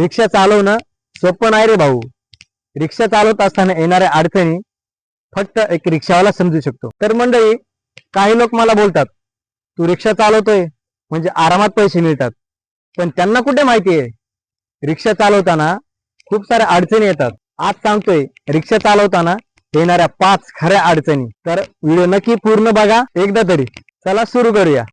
रिक्षा चालवणं सोपं नाही रे भाऊ. रिक्षा चालवत असताना येणाऱ्या अडचणी फक्त एक रिक्षावाला समजू शकतो. तर मंडळी काही लोक मला बोलतात तू रिक्षा चालवतोय म्हणजे आरामात पैसे मिळतात. पण त्यांना कुठे माहिती आहे? रिक्षा चालवताना खूप साऱ्या अडचणी येतात. आज सांगतोय रिक्षा चालवताना येणाऱ्या पाच खऱ्या अडचणी. तर व्हिडिओ नक्की पूर्ण बघा एकदा तरी. चला सुरू करूया.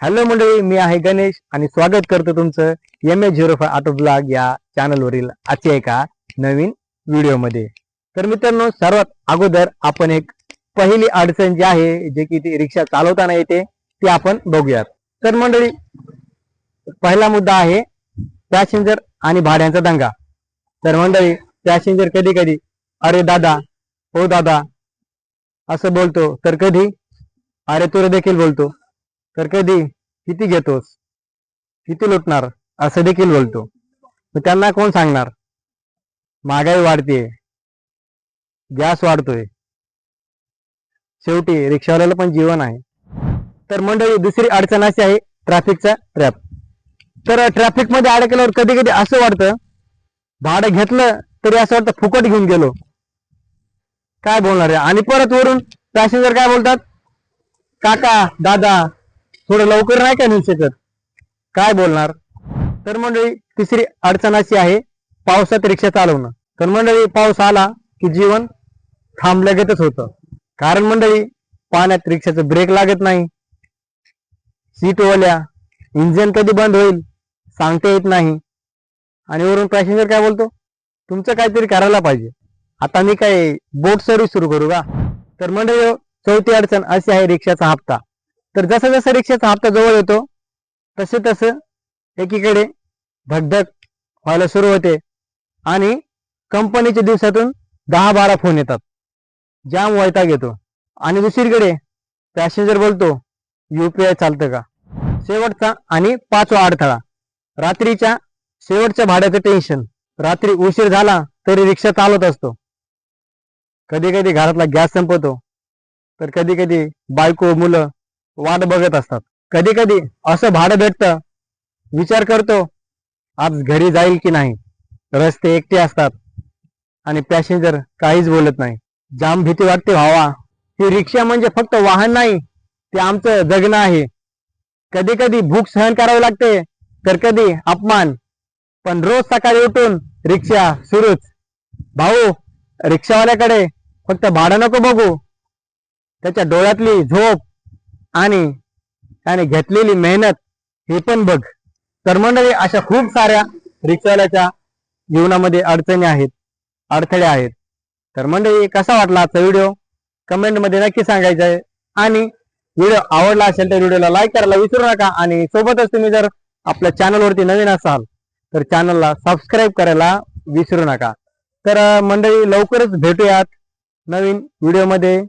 हॅलो मंडळी मी आहे गणेश आणि स्वागत करतो तुमचं M A zero five auto blog या चॅनलवरील आजच्या एका नवीन व्हिडिओमध्ये तर मित्रांनो सर्वात अगोदर आपण एक पहिली अडचण जी आहे जे की ती रिक्षा चालवताना येते ती आपण बघूयात. तर मंडळी पहिला मुद्दा आहे पॅसेंजर आणि भाड्यांचा दंगा. तर मंडळी पॅसेंजर कधी कधी अरे दादा हो दादा असं बोलतो. तर कधी? अरे तुरे देखील बोलतो. तर कधी? किती घेतोस? किती लुटणार? असं देखील बोलतो. मग त्यांना कोण सांगणार? महागाई वाढते गॅस वाढतोय. शेवटी रिक्षावाल्याला पण जीवन आहे. तर मंडळी दुसरी अडचण अशी आहे ट्रॅफिकचा ट्रॅप तर ट्रॅफिकमध्ये अडकल्यावर कधी कधी असं वाटतं भाडं घेतलं तरी असं वाटतं फुकट घेऊन गेलो. काय बोलणार आहे? आणि परत वरून पॅसेंजर काय बोलतात? काका दादा थोडं लवकर नाही का नेऊ शकत काय बोलणार? तर मंडळी तिसरी अडचण अशी आहे पावसात रिक्षा चालवणं. तर मंडळी पाऊस आला की जीवन थांबल्यागतच होतं. कारण मंडळी पाण्यात रिक्षाचं ब्रेक लागत नाही. सीट ओल्या इंजिन कधी बंद होईल सांगता येत नाही. आणि वरून पॅसेंजर काय बोलतो? तुमचं काहीतरी करायला पाहिजे. आता मी काय बोट सर्व्हिस सुरू करू का? तर मंडळी चौथी अडचण अशी आहे रिक्षाचा हप्ता. तर जसा जसा रिक्षाचा हप्ता जवळ येतो तसे तसं एकीकडे भगधक व्हायला सुरू होते. आणि कंपनीच्या दिवसातून दहा बारा फोन येतात. जाम वैताग येतो. आणि दुसरीकडे पॅसेंजर बोलतो युपीआय चालतं का? शेवटचा आणि पाचवा अडथळा. रात्रीच्या शेवटच्या भाड्याचं टेन्शन रात्री उशीर झाला तरी रिक्षा चालत असतो. कधी कधी घरातला गॅस संपवतो तर कधी कधी बायको मुलं वाट बघत असतात. कधी कधी असं भाडं भेटतं. विचार करतो आज घरी जाईल की नाही? रस्ते एकटे असतात. आणि पॅसेंजर काहीच बोलत नाही. जाम भीती वाटते व्हावा ही रिक्षा म्हणजे फक्त वाहन नाही ते आमचं जगणं आहे. कधी कधी भूक सहन करावी लागते तर कधी अपमान. पण रोज सकाळी उठून रिक्षा सुरूच. भाऊ रिक्षावाल्याकडे फक्त भाडं नको बघू. त्याच्या डोळ्यातली झोप आणि त्याने घेतलेली मेहनत हे पण बघ. तर मंडळी अशा खूप साऱ्या रिक्षावाल्याच्या जीवनामध्ये अडचणी आहेत अडथळे आहेत. तर मंडळी कसा वाटला आजचा व्हिडिओ कमेंटमध्ये नक्की सांगायचं आहे. आणि व्हिडिओ आवडला असेल तर व्हिडिओला लाईक करायला विसरू नका आणि सोबतच तुम्ही जर आपल्या चॅनलवरती नवीन असाल तर चॅनलला सबस्क्राईब करायला विसरू नका. तर मंडळी लवकरच भेटूयात नवीन व्हिडिओमध्ये